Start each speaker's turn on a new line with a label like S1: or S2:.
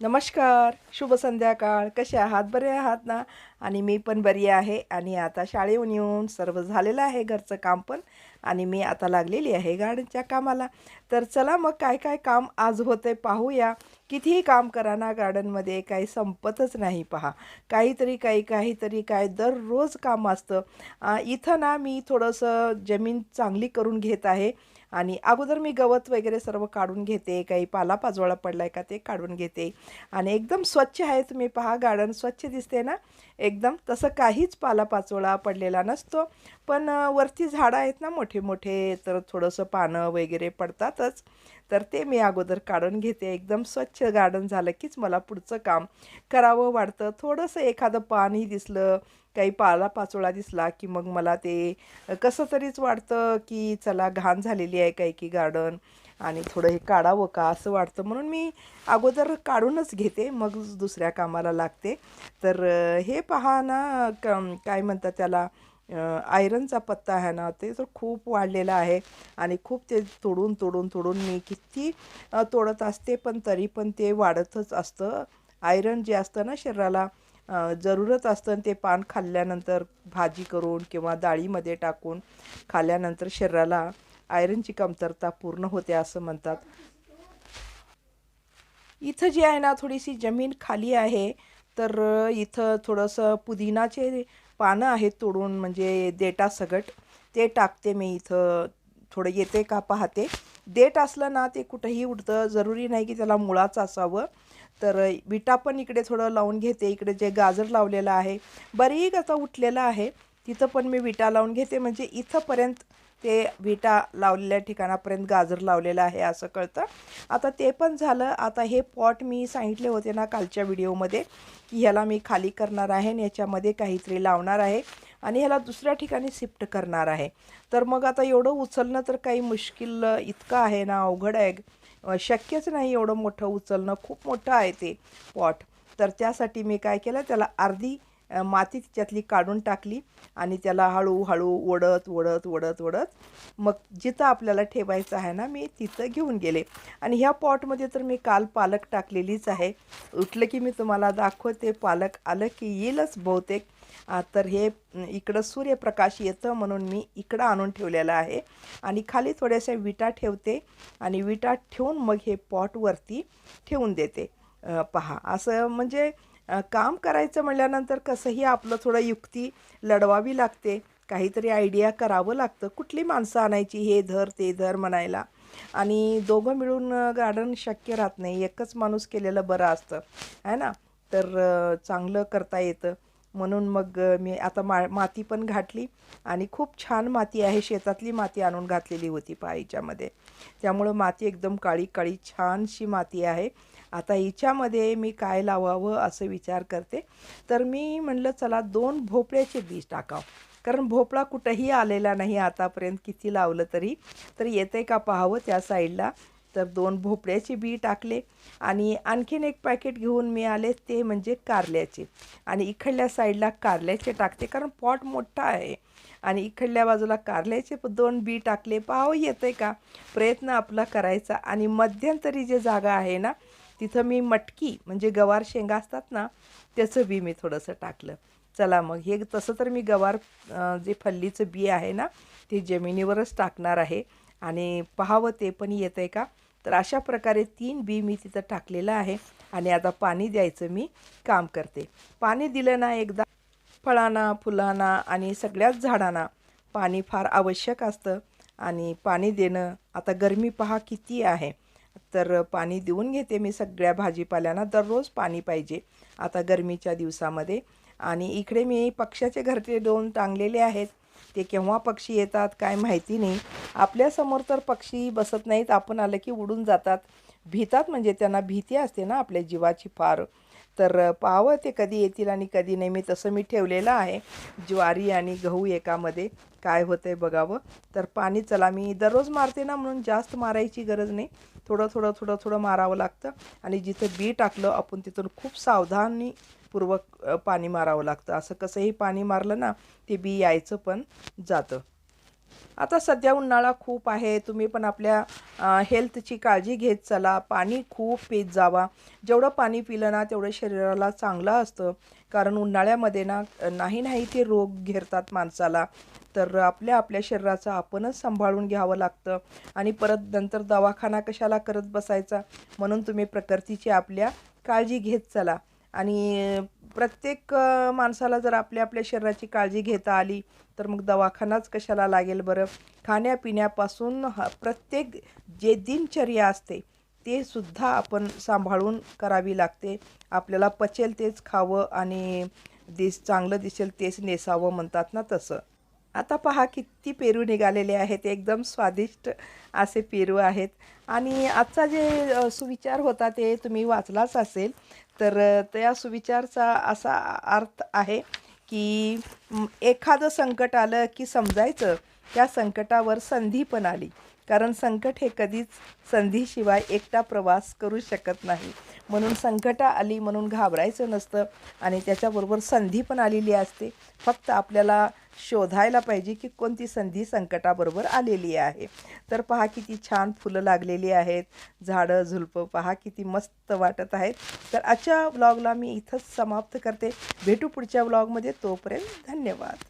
S1: नमस्कार शुभ संध्याकाळ. कसे आहात? बरे आहात ना? आणि मी पण बरी आहे. आणि आता शाळेहून येऊन सर्व झालेलं आहे घरचं काम पण. आणि मी आता लागलेली आहे गार्डनच्या कामाला. तर चला मग काय काय काम आज होते पाहूया. कितीही काम करा ना गार्डनमध्ये काही संपतच नाही पहा. काहीतरी काही काहीतरी काय दररोज काम असतं. इथं ना मी थोडंसं जमीन चांगली करून घेत आहे. आणि अगोदर मी गवत वगैरे सर्व काढून घेते काही पालापाजोळा पडला आहे का ते काढून घेते. आणि एकदम स्वच्छ आहे तुम्ही पहा गार्डन स्वच्छ दिसते ना. एकदम तसं काहीच पालापाचोळा पडलेला नसतो. पण वरती झाडं आहेत ना मोठे मोठे तर थोडंसं पानं वगैरे पडतातच. तर ते मी अगोदर काढून घेते. एकदम स्वच्छ गार्डन झालं कीच मला पुढचं काम करावं वाटतं. थोडंसं एखादं पानही दिसलं काही पालापाचोळा दिसला की मग मला ते कसं तरीच वाटतं की चला घाण झालेली आहे काही की गार्डन. आणि थोडं हे काढावं का असं वाटतं म्हणून मी अगोदर काढूनच घेते मग दुसऱ्या कामाला लागते. तर हे पहा ना क काय म्हणतात त्याला आयरनचा पत्ता आहे ना ते तर खूप वाढलेला आहे. आणि खूप ते तोडून तोडून तोडून मी किती तोडत असते पण तरी पण ते वाढतच असतं. आयरन जे असतं ना शरीराला जरूरत असतं आणि ते पान खाल्ल्यानंतर भाजी करून किंवा डाळीमध्ये टाकून खाल्ल्यानंतर शरीराला आयरनची कमतरता पूर्ण होते असं म्हणतात. इथं जी आहे ना थोडीशी जमीन खाली आहे. तर इथं थोडंसं पुदिनाचे पानं आहेत तोडून म्हणजे देटा सगट. ते टाकते मी इथं. थोडं येते का पाहते. देठ असलं ना ते कुठंही उडतं. जरुरी नाही की त्याला मुळाचं असावं. तर विटा पण इकडे थोडं लावून घेते. इकडे जे गाजर लावलेलं आहे बरीक आता उठलेलं आहे. तिथं पण मी विटा लावून घेते. म्हणजे इथंपर्यंत ते विटा लावलेल्या ठिकाणापर्यंत गाजर लावलेलं आहे असं कळतं. आता ते पण झालं. आता हे पॉट मी सांगितले होते ना कालच्या व्हिडिओमध्ये की ह्याला मी खाली करणार आहे आणि याच्यामध्ये काहीतरी लावणार आहे आणि ह्याला दुसऱ्या ठिकाणी शिफ्ट करणार आहे. तर मग आता एवढं उचलणं तर काही मुश्किल इतकं आहे ना अवघड आहे. शक्यच नाही एवढं मोठं उचलणं. खूप मोठं आहे ते पॉट. तर त्यासाठी मी काय केलं त्याला अर्धी माती तिच्यातली काढून टाकली आणि त्याला हळूहळू ओढत ओढत ओढत ओढत मग जिथं आपल्याला ठेवायचं आहे ना मी तिथं घेऊन गेले. आणि ह्या पॉटमध्ये तर मी काल पालक टाकलेलीच आहे. उठलं की मी तुम्हाला दाखवते पालक आलं की येईलच बहुतेक. तर हे इकडं सूर्यप्रकाश येतं म्हणून मी इकडं आणून ठेवलेलं आहे. आणि खाली थोड्याशा विटा ठेवते आणि विटा ठेवून मग हे पॉटवरती ठेवून देते. पहा असं म्हणजे काम करायचं म्हटल्यानंतर कसंही आपलं थोडं युक्ती लढवावी लागते. काहीतरी आयडिया करावं लागतं. कुठली माणसं आणायची? हे धर ते धर म्हणायला. आणि दोघं मिळून गार्डन शक्य राहत नाही. एकच माणूस केलेलं बरं असतं. आहे ना? तर चांगलं करता येतं. म्हणून मग मी आता मा माती पण घातली आणि खूप छान माती आहे. शेतातली माती आणून घातलेली होती पायीच्यामध्ये त्यामुळं माती एकदम काळी काळी छानशी माती आहे. आता हिच्यामध्ये मी काय लावावं असं विचार करते. तर मी म्हणलं चला दोन भोपळ्याचे बीज टाकावं. कारण भोपळा कुठंही आलेला नाही आतापर्यंत. किती लावलं तरी. तर येते का पाहावं त्या साईडला. तर दोन भोपळ्याचे बी टाकले आणि आणखीन एक पॅकेट घेऊन मी आले ते म्हणजे कारल्याचे. आणि इकडल्या साईडला कारल्याचे टाकते कारण पॉट मोठा आहे. आणि इकडल्या बाजूला कारल्याचे दोन बी टाकले. पाहावं येते का? प्रयत्न आपला करायचा. आणि मध्यंतरी जे जागा आहे ना तिथं मी मटकी म्हणजे गवार शेंगा असतात ना त्याचं बी मी थोडंसं टाकलं. चला मग हे तसं तर मी गवार जे फल्लीचं बी आहे ना ते जमिनीवरच टाकणार आहे. आणि पाहावं ते पण येतं आहे का? तर अशा प्रकारे तीन बी मी तिथं टाकलेलं आहे आणि आता पाणी द्यायचं मी काम करते. पाणी दिलं ना एकदा फळांना फुलांना आणि सगळ्याच झाडांना पाणी फार आवश्यक असतं आणि पाणी देणं आता गरमी पहा किती आहे. तर पाणी देऊन घेते मी सगळ्या भाजीपाल्यांना दररोज पाणी पाहिजे आता गरमीच्या दिवसामध्ये. आणि इकडे मी पक्ष्याचे घरटे दोन टांगलेले आहेत. ते केव्हा पक्षी येतात काय माहिती नाही. आपल्यासमोर तर पक्षी बसत नाहीत. आपण आलं की उडून जातात. भीतात म्हणजे त्यांना भीती असते ना आपल्या जीवाची फार. तर पाहावं ते कधी येतील आणि कधी नाही मी तसं मी ठेवलेलं आहे. ज्वारी आणि गहू एकामध्ये काय होतं आहे बघावं. तर पाणी चला मी दररोज मारते ना म्हणून जास्त मारायची गरज नाही. थोडं थोडं थोडं थोडं मारावं लागतं आणि जिथं बी टाकलं आपण तिथून खूप सावधानीपूर्वक पाणी मारावं लागतं. असं कसंही पाणी मारलं ना ते बी यायचं पण जातं. आता सध्या उन्हाळा खूप आहे. तुम्ही पण आपल्या हेल्थची काळजी घेत चला. पाणी खूप पीत जावा. जेवढं पाणी पिलं ना तेवढं शरीराला चांगलं असतं. कारण उन्हाळ्यामध्ये ना नाही नाही ते रोग घेरतात माणसाला. तर आपल्या आपल्या शरीराचं आपणच सांभाळून घ्यावं लागतं. आणि परत नंतर दवाखाना कशाला करत बसायचा? म्हणून तुम्ही प्रकृतीची आपल्या काळजी घेत चला. आणि प्रत्येक माणसाला जर आपल्या आपल्या शरीराची काळजी घेता आली तर मग दवाखानाच कशाला लागेल बरं? खाण्यापिण्यापासून ह प्रत्येक जे दिनचर्या असते ते सुद्धा आपण सांभाळून करावी लागते. आपल्याला पचेल तेच खावं आणि दिस चांगलं दिसेल तेच नेसावं म्हणतात ना तसं. आता पहा किती पेरू निघालेले आहेत. एकदम स्वादिष्ट असे पेरू आहेत. आणि आजचा जे सुविचार होता ते तुम्ही वाचलाच असेल. तर त्या सुविचारचा असा अर्थ आहे की एखादं संकट आलं की समजायचं. त्या संकटावर संधी पण आली. कारण संकट हे कधीच संधीशिवाय एकटा प्रवास करू शकत नाही. म्हणून संकटं आली म्हणून घाबरायचं नसतं आणि त्याच्याबरोबर संधी पण आलेली असते. फक्त आपल्याला शोधायला पाहिजे की कोणती संधी संकटाबरोबर आलेली आहे. तर पहा किती छान फुलं लागलेली आहेत. झाडं झुलपं पहा किती मस्त वाटत आहेत. तर आजच्या ब्लॉगला मी इथंच समाप्त करते. भेटू पुढच्या ब्लॉगमध्ये तोपर्यंत धन्यवाद.